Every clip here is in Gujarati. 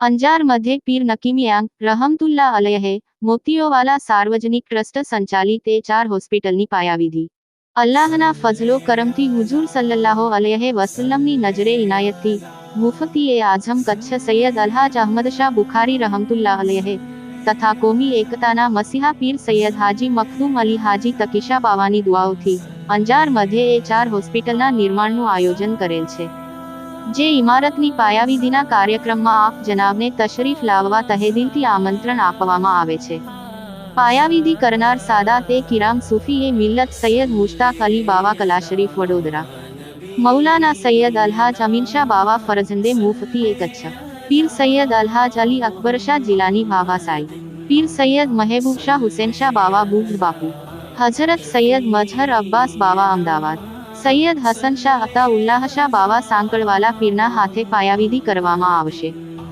अंजारमध्ये पीर नकीमियांग रहमतुल्ला अलयहे મોતીઓવાલા સાર્વજનિક ટ્રસ્ટ સંચાલિત એ ચાર હોસ્પિટલની પાયાવિધિ અલ્લાહના ફઝલો કરમથી હુજુર સલ્લલ્લાહો અલયહે વસલ્લમની નજરે ઇનાયતથી મુફતી એ આઝમ કચ્છ સૈયદ અલ્હાજ અહમદ શાહ બુખારી રહમતુલ્લા અલયહે તથા કોમી એકતાના મસીહા પીર સૈયદ હાજી મખદૂમ અલી હાજી તકીશા બાવાની દુઆઓથી અંજાર મધ્યે એ ચાર હોસ્પિટલના નિર્માણનું આયોજન કરેલ છે જે ઇમારતની પાયાવિધિના કાર્યક્રમમાં આપ જનાબને તશરીફ લાવવા તહેદિલથી આમંત્રણ આપવામાં આવે છે. પાયાવિધિ કરનાર સાદાત એ કિરામ સુફી એ મિલ્લત સૈયદ મુશ્તાક અલી બાવા કલા શરીફ વડોદરા. મૌલાના સૈયદ અલ્હાજ અમીનશાહ બાવા ફરજંદે મુફતી એ કચ્છ પીર સૈયદ અલ્હાજ અલી અકબર શાહ જિલાની બાવા સાઈ પીર સૈયદ મહેબૂબ શાહ હુસેન શાહ બાવા બુધ બાપુ. હઝરત સૈયદ મજહર અબ્બાસ બાવા અમદાવાદ. સૈયદ હસન શાહ અતા ઉલ્લાહ શાહ બાવા સાંકળવાલા પીરના હાથે પાયાવિધિ કરવામાં આવશે.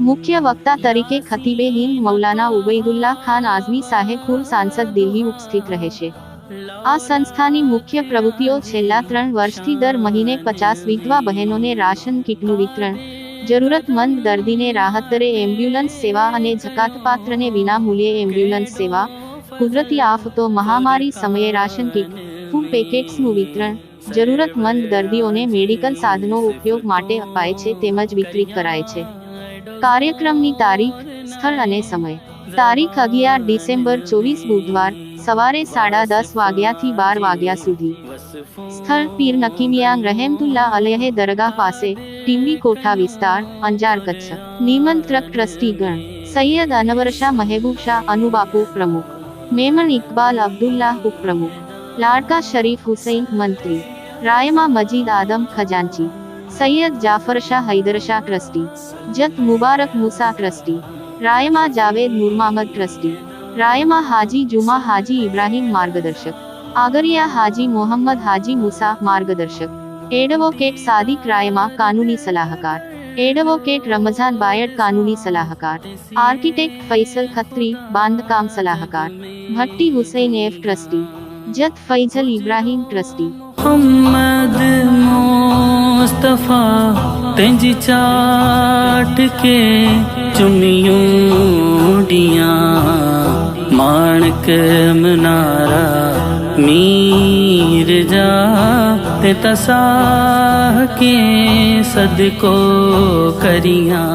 મુખ્ય વક્તા તરીકે ખતીબે હિન્દ મૌલાના ઉબૈદુલ્લાહ ખાન આઝમી સાહેબ પૂર્વ સાંસદ દિલ્હી ઉપસ્થિત રહેશે. આ સંસ્થાની મુખ્ય પ્રવૃત્તિઓ છેલ્લા ત્રણ વર્ષથી દર મહિને પચાસ વિધવા બહેનોને રાશન કીટનું વિતરણ, જરૂરતમંદ દર્દીને રાહત દરે એમ્બ્યુલન્સ સેવા અને જકાતપાત્રને વિના મૂલ્યે એમ્બ્યુલન્સ સેવા, કુદરતી આફતો, મહામારી સમયે રાશન કીટ, ફૂડ પેકેટ્સનું વિતરણ જરૂરતમંદ દર્દીઓને મેડિકલ સાધનો ઉપયોગ માટે અપાય છે તેમજ વિતરિત કરાય છે. કાર્યક્રમની તારીખ, સ્થળ અને સમય. તારીખ અગિયાર ડિસેમ્બર ચોવીસ બુધવાર, સવારે સાડા દસ વાગ્યાથી બાર વાગ્યા સુધી. સ્થળ પીર નકીમિયાંગ રહેમતુલ્લા અલેહે દરગાહ પાસે ટીમ્બી કોઠા વિસ્તાર, અંજાર કચ્છ. નિમંત્રક ટ્રસ્ટીગણ સૈયદ અનવરશા મહેબૂબ શાહ અનુબાપુ પ્રમુખ. મેમણ ઇકબાલ અબ્દુલ્લાહ ઉપપ્રમુખ. લાડકા શરીફ હુસૈન મંત્રી. Rayma Majid Adam ખજાનચી, Sayyed Jafar Shah Haider Shah trustee, Jat Mubarak Musa trustee, Rayma Javed Muhammad trustee, Rayma Haji Juma Haji Ibrahim માર્ગદર્શક, આગરિયા હાજી મોહમ્મદ હાજી મુસા માર્ગદર્શક, એડવોકેટ સાદિક રાયમા કાનૂની સલાહકાર, એડવોકેટ રમઝાન બાયડ કાનૂની સલાહકાર, આર્કિટેક્ટ ફૈસલ ખત્રી બાંધકામ સલાહકાર, Bhatti Hussain F trustee, Jat Faisal Ibrahim trustee Mohammad Mustafa तेंजी चाट के चुमियूं डियां माणक मनारा मीर जा ते तसाह के सदको करियां